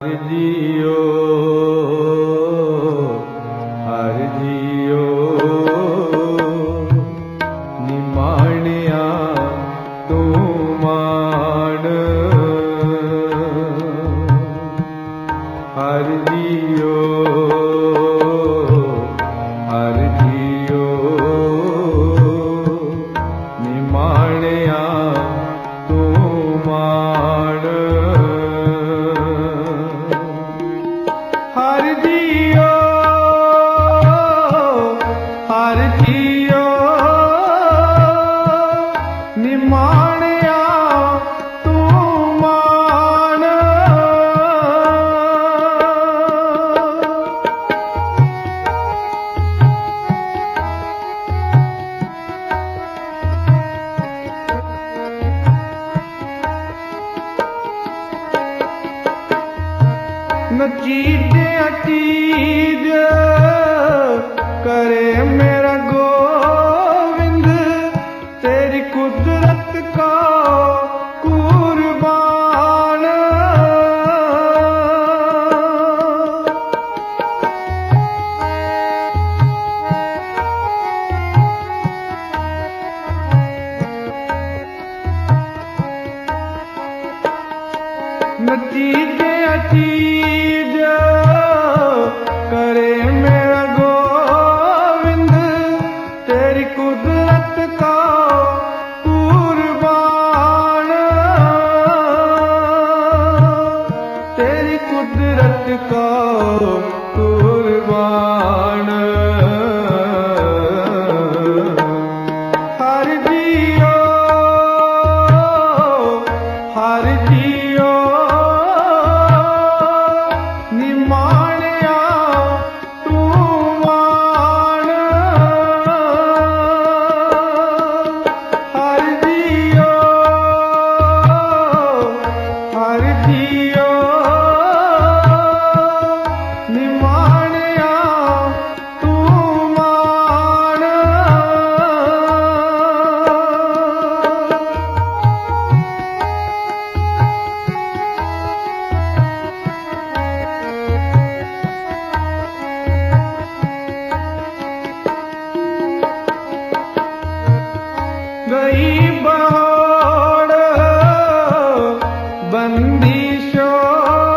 Didi. ईशो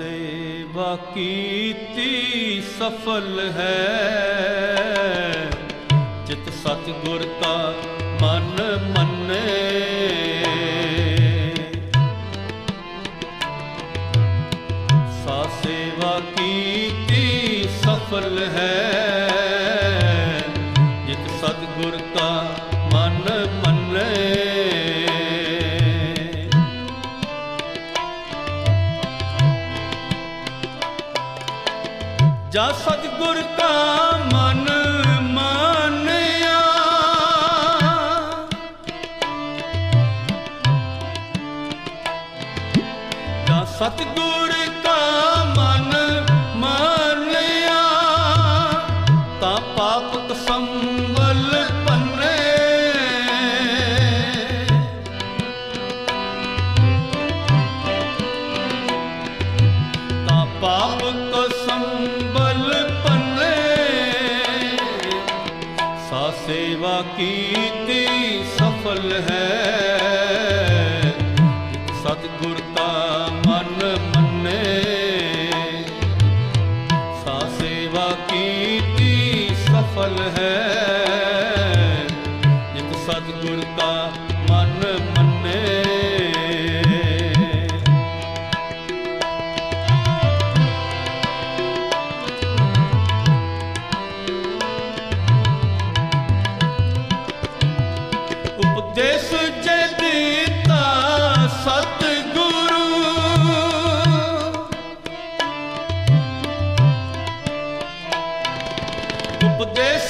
ਸੇਵਾ ਕੀਤੀ ਸਫਲ ਹੈ। ਜਿਤ ਸਤਿਗੁਰ ਕਾ ਜਾ ਸਤਗੁਰ ਕਾ ਮਨ ਮਾਨਿਆ। ਜਾ ਸਤਗੁਰ ਕੀਤੀ ਸਫਲ ਹੈ। उपदेश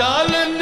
चालन